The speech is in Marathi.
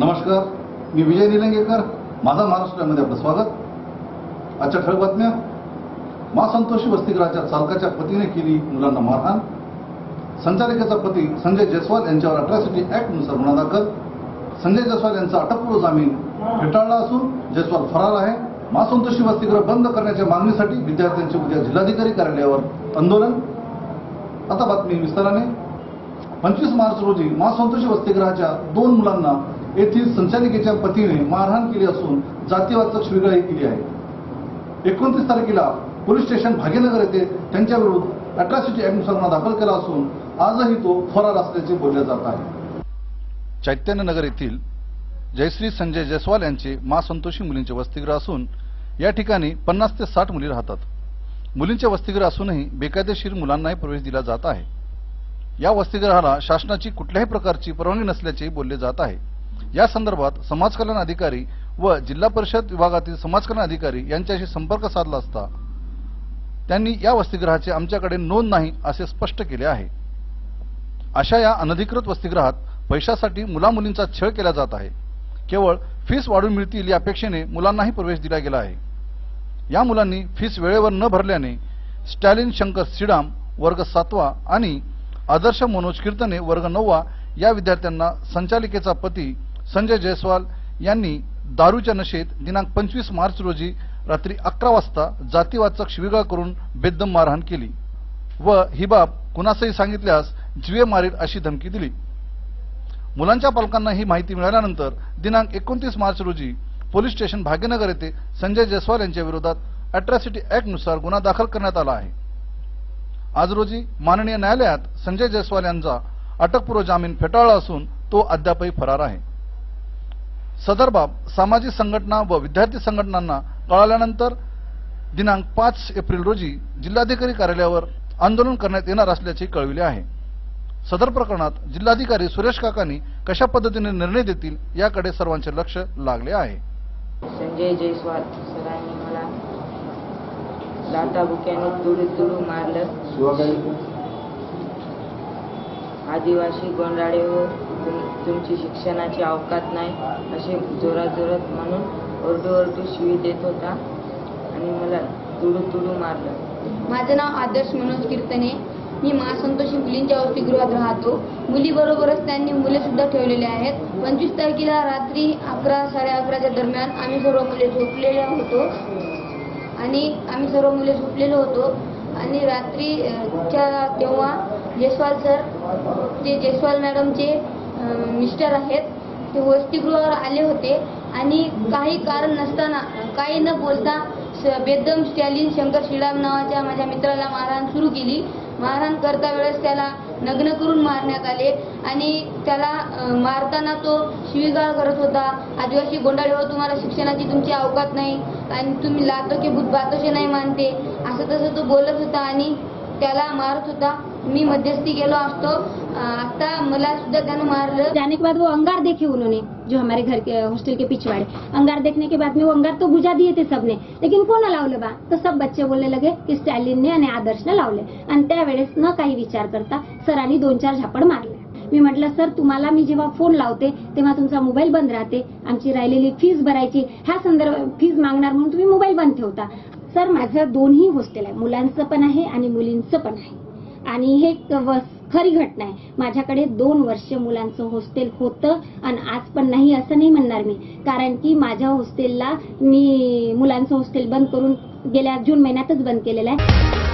नमस्कार मी विजय निलंगेकर माझा महाराष्ट्रामध्ये आपलं स्वागत. आजच्या ठळक बातम्या. मा संतोषी वसतिगृहाच्या चालकाच्या पतीने केली मुलांना मारहाण. संचालिकेचा पती संजय जयस्वाल यांच्यावर अट्रॅसिटी नुसार गुन्हा दाखल. संजय जयस्वाल यांचा अटकपूर्व जामीन फेटाळला असून जयस्वाल फरार आहे. मा संतोषी वसतिगृह बंद करण्याच्या मागणीसाठी विद्यार्थ्यांचे उद्या जिल्हाधिकारी कार्यालयावर आंदोलन. आता बातमी विस्ताराने. पंचवीस मार्च रोजी मा संतोषी वसतिगृहाच्या दोन मुलांना येथील संचालिकेच्या पतीने मारहाण केली असून जातीवाचक शिवीगाळी केली आहे. एकोणतीस तारखेला पोलीस स्टेशन भाग्यनगर येथे त्यांच्याविरुद्ध अट्रॉसिटी गुन्हा दाखल केला असून आजही तो फरार असल्याचे बोलले जात आहे. चैतन्यनगर येथील जयश्री संजय जयस्वाल यांचे मा संतोषी मुलींचे वसतिगृह असून या ठिकाणी पन्नास ते साठ मुली राहतात. मुलींचे वसतिगृह असूनही बेकायदेशीर मुलांनाही प्रवेश दिला जात आहे. या वसतिगृहाला शासनाची कुठल्याही प्रकारची परवानगी नसल्याचे बोलले जात आहे. या संदर्भात समाज कल्याण अधिकारी व जिल्हा परिषद विभागातील समाज कल्याण अधिकारी यांच्याशी संपर्क साधला असता त्यांनी या वसतिगृहाचे आमच्याकडे नोंद नाही असे स्पष्ट केले आहे. अशा या अनधिकृत वसतिगृहात पैशासाठी मुलामुलींचा छळ केला जात आहे. केवळ फीस वाढून मिळतील या अपेक्षेने मुलांनाही प्रवेश दिला गेला आहे. या मुलांनी फीस वेळेवर न भरल्याने स्टॅलिन शंकर सिडाम वर्ग सातवा आणि आदर्श मनोज कीर्तने वर्ग नववा या विद्यार्थ्यांना संचालिकेचा पती संजय जयस्वाल यांनी दारूच्या नशेत दिनांक पंचवीस मार्च रोजी रात्री अकरा वाजता जातीवाचक शिवीगाळ करून बेदम मारहाण केली व ही बाब कुणासही सांगितल्यास जीवे मारेल अशी धमकी दिली. मुलांच्या पालकांना ही माहिती मिळाल्यानंतर दिनांक एकोणतीस मार्च रोजी पोलीस स्टेशन भाग्यनगर येथे संजय जयस्वाल यांच्या विरोधात अट्रॉसिटी ऍक्टनुसार गुन्हा दाखल करण्यात आला आहे. आज रोजी माननीय न्यायालयात संजय जयस्वाल यांचा अटकपूर्व जामीन फेटाळला असून तो अद्यापही फरार आहे. सदर बाब सामाजिक संघटना व विद्यार्थी संघटनांना कळाल्यानंतर दिनांक पाच एप्रिल रोजी जिल्हाधिकारी कार्यालयावर आंदोलन करण्यात येणार असल्याचे कळविले आहे. सदर प्रकरणात जिल्हाधिकारी सुरेश काकांनी कशा पद्धतीने निर्णय देतील याकडे सर्वांचे लक्ष लागले आहे. संजय जयस्वाल सरांनी मला लाटाबुक्याने तुडू तुडू मारलं. आदिवासी गोंडाळे हो तुम म्हणजे तुमची शिक्षणाची अवकात नाही असे जोरात जोरात म्हणून ओरडू ओरडू शिवी देत होता आणि मला तुडू तुडू मारलं. माझं नाव आदर्श मनोज कीर्तने. मी महासंतोषी मुलींच्या वसतिगृहात राहतो. मुलीबरोबरच त्यांनी मुले सुद्धा ठेवलेले आहेत. पंचवीस तारखेला रात्री अकरा साडे अकराच्या दरम्यान आम्ही सर्व मुले झोपलेले होतो. आणि आम्ही सर्व मुले झोपलेलो होतो. आणि रात्री तेव्हा जयस्वाल सर ते जयस्वाल मॅडमचे मिस्टर आहेत. ते वसतिगृहावर आले होते आणि काही कारण नसताना काही न बोलता बेदम स्टॅलिन शंकर श्रीराम नावाच्या माझ्या मित्राला मारहाण सुरू केली. मारहाण करता वेळेस त्याला नग्न करून मारण्यात आले आणि त्याला मारताना तो शिवीगाळ करत होता. आदिवासी गोंडाळे हो तुम्हाला शिक्षणाची तुमची अवकात नाही आणि तुम्ही लातो की भूतबातोशी नाही मानते. असं तसं तो बोलत होता आणि त्याला मारत होता. मी मध्यस्थी गेलो असतो. आता मला सुद्धा त्यानं मारलं. जाने के बाद वो अंगार देखे उन्होंने जो हमारे घर के हॉस्टल के पिछवाड़े अंगार देखने के बाद में वो अंगार तो बुझा दिए थे सबने. लेकिन कोण लावले बा? तर सब बच्चे बोलने लगे की स्टॅलिनने आणि आदर्शने लावले. आणि त्यावेळेस न काही विचार करता सरांनी दोन चार झापड मारले मी म्हटलं सर तुम्हाला मी जेव्हा फोन लावते तेव्हा तुमचा मोबाईल बंद राहते. आमची राहिलेली फीज भरायची. ह्या संदर्भ फीज मागणार म्हणून तुम्ही मोबाईल बंद ठेवता. सर माझं दोन्ही हॉस्टेल आहे. मुलांचं पण आहे आणि मुलींचं पण आहे. आणि हे खरी घटना आहे. माझ्याकडे दोन वर्ष मुलांचं हॉस्टेल होतं आणि आज पण नाही असं नाही म्हणणार मी. कारण की माझ्या हॉस्टेलला मी मुलांचं हॉस्टेल बंद करून गेल्या जून महिन्यातच बंद केलेलं आहे.